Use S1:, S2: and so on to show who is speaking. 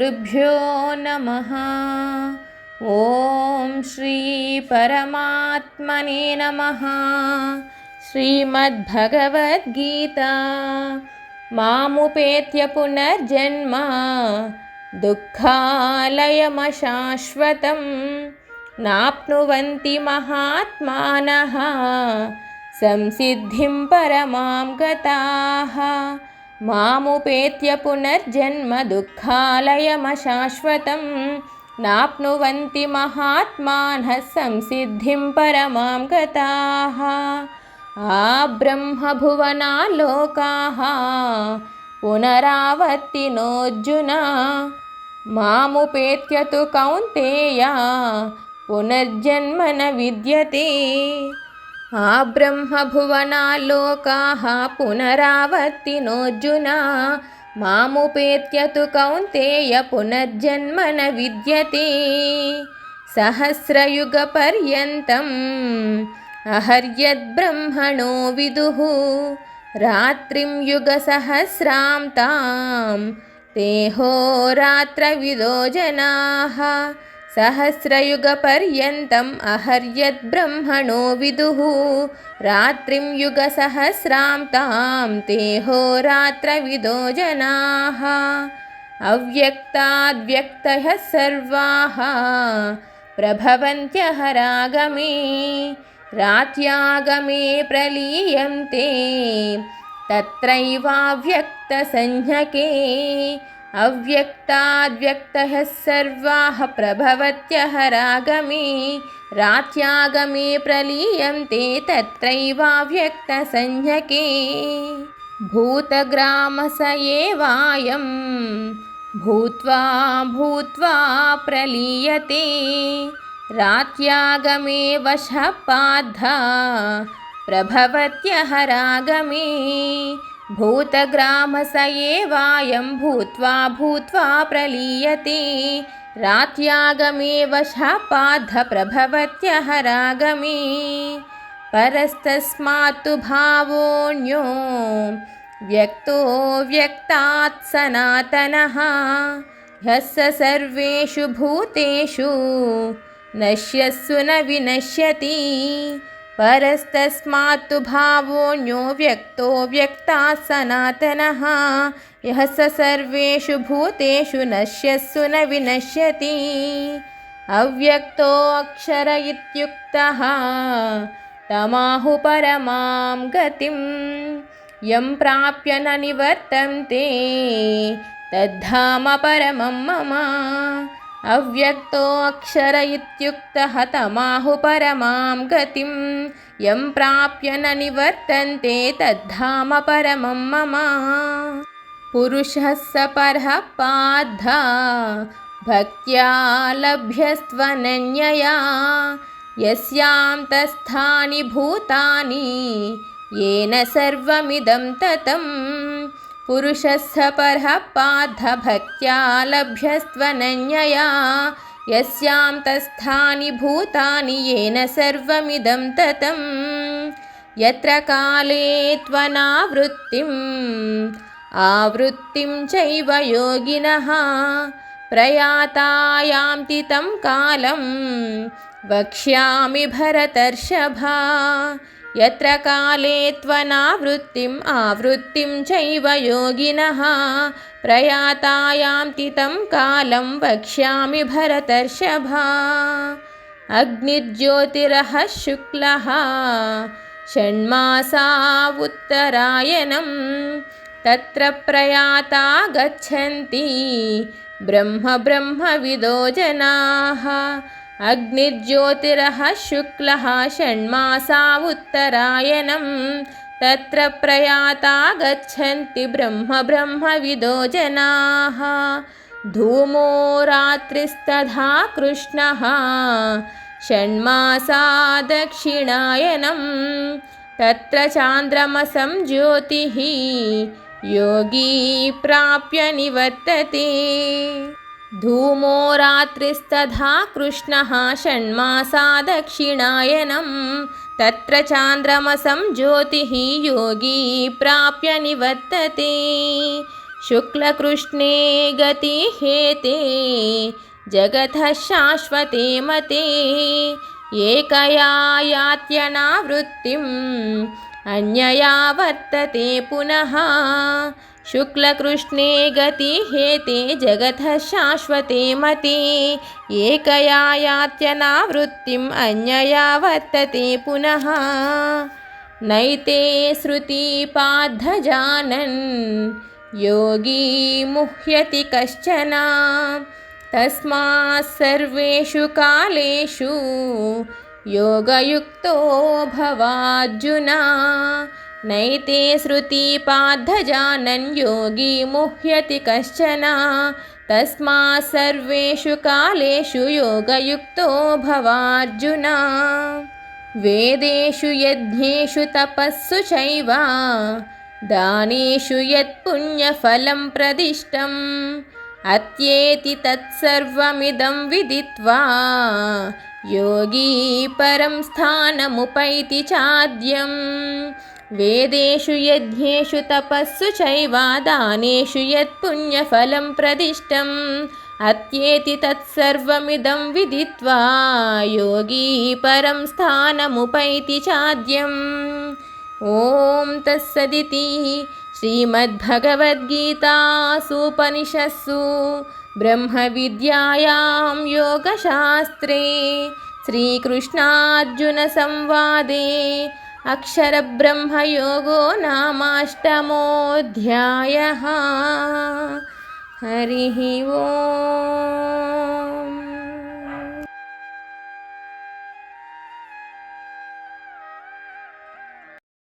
S1: श्रीगुरुभ्यो नमः ॐ श्रीपरमात्मने नमः श्रीमद्भगवद्गीता मामुपेत्य पुनर्जन्म दुःखालयमशाश्वतं नाप्नुवन्ति महात्मानः संसिद्धिं परमां गताः మాముపేత్య పునర్జన్మ దుఃఖాలయమశాశ్వతం. నాప్నువంతి మహాత్మానః సంసిద్ధిం పరమాం గతాః. ఆ బ్రహ్మభువనాలోకాः పునరావర్తినోర్జున. మాముపేత్య తు కౌంతేయ. పునర్జన్మన విద్యతే. ఆ బ్రహ్మభువనాలోకాः పునరావర్తినోర్జున మాముపేత్యతు కౌంతేయ పునర్జన్మ న విద్యతే సహస్రయుగపర్యంతం అహర్యద్బ్రహ్మణో విదుః రాత్రిం యుగసహస్రాం తాం తేహోరాత్రవిదో జనాः सहस्रयुगपर्यन्तम् अहर्यद्ब्रह्मणो विदुः। रात्रिं युगसहस्रां तां तेहोरात्रविदो जनाः। अव्यक्ताद्व्यक्तयः सर्वाः प्रभवन्त्यहरागमे रात्यागमे प्रलीयन्ते। तत्रैवाव्यक्तसंज्ञके अव्यक्ताद्व्यक्तयः सर्वाः प्रभवत्यहरागमे रात्यागमे प्रलीयन्ते तत्रैवाव्यक्तसंज्ञके भूतग्रामस एवायं भूत्वा भूत्वा प्रलीयते रात्यागमे वशः पाद्धा भूतग्रामस एवायं भूत्वा भूत्वा प्रलीयते। रात्यागमे वशः पाद्ध प्रभवत्यहरागमे परस्तस्मात्तु भावोऽन्यो व्यक्तो व्यक्तात् सनातनः। ह्यः स सर्वेषु भूतेषु नश्यस्सु न विनश्यति परस्तस्मात्तु भावोऽन्यो व्यक्तो व्यक्तात् सनातनः यः स सर्वेषु भूतेषु नश्यस्सु न विनश्यति अव्यक्तोऽक्षर इत्युक्तः तमाहु परमां गतिं यं प्राप्य न निवर्तन्ते तद्धाम परमं मम अव्यक्तोऽक्षर इत्युक्तः तमाहु गतिं यं प्राप्य न निवर्तन्ते तद्धाम परमं मम। पुरुषः स परः पाद्ध भक्त्या लभ्यस्त्वनन्यया यस्यां तस्थानि भूतानि येन सर्वमिदं ततं పురుషస్థ పరః పార్థభక్త్యా లభ్యస్త్వనన్యయా యస్యాం తస్థాని భూతాని ఏన సర్వమిదం తతం యత్ర కాలే త్వనావృత్తిం ఆవృత్తిం చైవ యోగినః ప్రయాతాయాంతి తం కాలం వక్ష్యామి భరతర్షభా यत्र काले त्वनावृत्तिम् आवृत्तिं चैव योगिनः प्रयातायान्ति तं कालं वक्ष्यामि भरतर्षभा। अग्निज्योतिरः शुक्लः षण्मासा उत्तरायणं तत्र प्रयाता गच्छन्ति ब्रह्म ब्रह्मविदो जनाः अग्निर्ज्योतिरः शुक्लः षण्मासा उत्तरायणं तत्र प्रयाता गच्छन्ति ब्रह्म ब्रह्मविदो जनाः। धूमो रात्रिस्तथा कृष्णः षण्मासा दक्षिणायनं तत्र चान्द्रमसं ज्योतिः योगी प्राप्य निवर्तते धूमो रात्रिस्तथा कृष्णः षण्मासा दक्षिणायनं तत्र चान्द्रमसं ज्योतिः योगी प्राप्य निवर्तते शुक्लकृष्णे गतिहेते जगतः शाश्वते मते एकया यात्यनावृत्तिम् अन्यया वर्तते पुनः शुक्लकृष्णे गतिहेते जगतः शाश्वते मते एकया यात्यनावृत्तिम् अन्यया वर्तते पुनः। नैते श्रुतिपाद्धजानन् योगी मुह्यति कश्चन। तस्मात् सर्वेषु कालेषु योगयुक्तो भवार्जुना नैते श्रुतिपाद्धजानन् योगी मुह्यति कश्चन। तस्मात् सर्वेषु कालेषु योगयुक्तो भवार्जुना। वेदेषु यज्ञेषु तपस्सु चैव। दानेषु यत्पुण्यफलं प्रदिष्टम्। अत्येति तत्सर्वमिदं विदित्वा योगी परं स्थानमुपैति चाद्यम् వేదేషు యజ్ఞేషు తపస్సు చైవాదానేషు యత్పుణ్యఫలం ప్రదిష్టం. అత్యేతి తత్సర్వమిదం విదిత్వా యోగీ పరం స్థానముపైతి చాద్యం. ఓం తస్సదితి శ్రీమద్భగవద్గీతాసూపనిషస్సు బ్రహ్మవిద్యాయాం యోగశాస్త్రే. శ్రీకృష్ణార్జునసంవాదే अक्षरब्रह्मयोगो नामाष्टमोऽध्यायः हरिः ओम्